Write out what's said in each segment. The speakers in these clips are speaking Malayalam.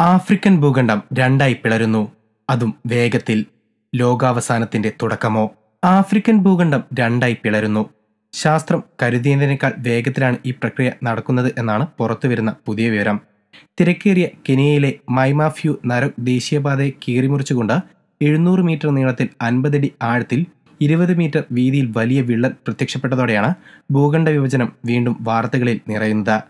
ആഫ്രിക്കൻ ഭൂഖണ്ഡം രണ്ടായി പിളരുന്നു. അതും വേഗത്തിൽ. ലോകാവസാനത്തിന്റെ തുടക്കമോ? ആഫ്രിക്കൻ ഭൂഖണ്ഡം രണ്ടായി പിളരുന്നു. ശാസ്ത്രം കരുതിയതിനേക്കാൾ വേഗത്തിലാണ് ഈ പ്രക്രിയ നടക്കുന്നത് എന്നാണ് പുറത്തുവരുന്ന പുതിയ വിവരം. തിരക്കേറിയ കെനിയയിലെ മൈമാഫ്യൂ നരക് ദേശീയപാതയെ കീറിമുറിച്ചുകൊണ്ട് എഴുന്നൂറ് മീറ്റർ നീളത്തിൽ അൻപതടി ആഴത്തിൽ ഇരുപത് മീറ്റർ വീതിയിൽ വലിയ വിള്ളൽ പ്രത്യക്ഷപ്പെട്ടതോടെയാണ് ഭൂഖണ്ഡ വിഭജനം വീണ്ടും വാർത്തകളിൽ നിറയുന്നത്.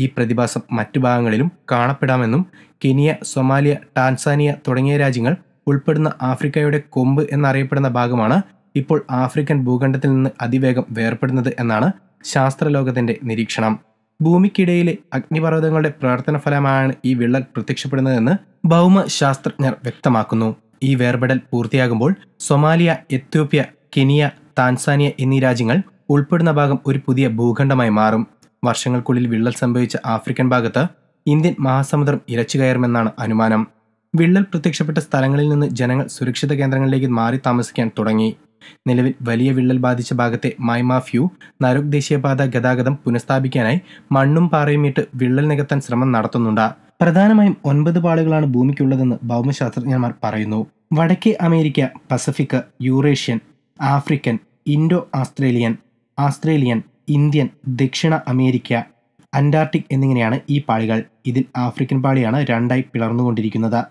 ഈ പ്രതിഭാസം മറ്റു ഭാഗങ്ങളിലും കാണപ്പെടാമെന്നും കെനിയ സൊമാലിയ ടാൻസാനിയ തുടങ്ങിയ രാജ്യങ്ങൾ ഉൾപ്പെടുന്ന ആഫ്രിക്കയുടെ കൊമ്പ് എന്നറിയപ്പെടുന്ന ഭാഗമാണ് ഇപ്പോൾ ആഫ്രിക്കൻ ഭൂഖണ്ഡത്തിൽ നിന്ന് അതിവേഗം വേർപെടുന്നത് എന്നാണ് ശാസ്ത്രലോകത്തിന്റെ നിരീക്ഷണം. ഭൂമിക്കിടയിലെ അഗ്നിപർവതങ്ങളുടെ പ്രവർത്തന ഫലമായാണ് ഈ വിള്ളൽ പ്രത്യക്ഷപ്പെടുന്നതെന്ന് ഭൗമ ശാസ്ത്രജ്ഞർ വ്യക്തമാക്കുന്നു. ഈ വേർപെടൽ പൂർത്തിയാകുമ്പോൾ സൊമാലിയ എത്യോപ്യ കെനിയ താൻസാനിയ എന്നീ രാജ്യങ്ങൾ ഉൾപ്പെടുന്ന ഭാഗം ഒരു പുതിയ ഭൂഖണ്ഡമായി മാറും. വർഷങ്ങൾക്കുള്ളിൽ വിള്ളൽ സംഭവിച്ച ആഫ്രിക്കൻ ഭാഗത്ത് ഇന്ത്യൻ മഹാസമുദ്രം ഇരച്ചു കയറുമെന്നാണ് അനുമാനം. വിള്ളൽ പ്രത്യക്ഷപ്പെട്ട സ്ഥലങ്ങളിൽ നിന്ന് ജനങ്ങൾ സുരക്ഷിത കേന്ദ്രങ്ങളിലേക്ക് മാറി താമസിക്കാൻ തുടങ്ങി. നിലവിൽ വലിയ വിള്ളൽ ബാധിച്ച ഭാഗത്തെ മൈമാഫ്യു നരുക് ദേശീയപാത ഗതാഗതം പുനഃസ്ഥാപിക്കാനായി മണ്ണും പാറയും ഇട്ട് വിള്ളൽ നികത്താൻ ശ്രമം നടത്തുന്നുണ്ട്. പ്രധാനമായും ഒൻപത് പാളികളാണ് ഭൂമിക്കുള്ളതെന്ന് ഭൗമശാസ്ത്രജ്ഞന്മാർ പറയുന്നു. വടക്കേ America Pacific Eurasian African Indo Australian Australian Indian ദക്ഷിണ അമേരിക്ക അന്റാർട്ടിക് എന്നിങ്ങനെയാണ് ഈ പാളികൾ. ഇതിൽ ആഫ്രിക്കൻ പാളിയാണ് രണ്ടായി പിളർന്നുകൊണ്ടിരിക്കുന്നത്.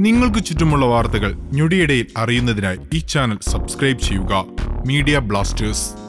നിങ്ങൾക്ക് ചുറ്റുമുള്ള വാർത്തകൾ ഞൊടിയിടയിൽ അറിയുന്നതിനായി ഈ ചാനൽ സബ്സ്ക്രൈബ് ചെയ്യുക. Media blasters.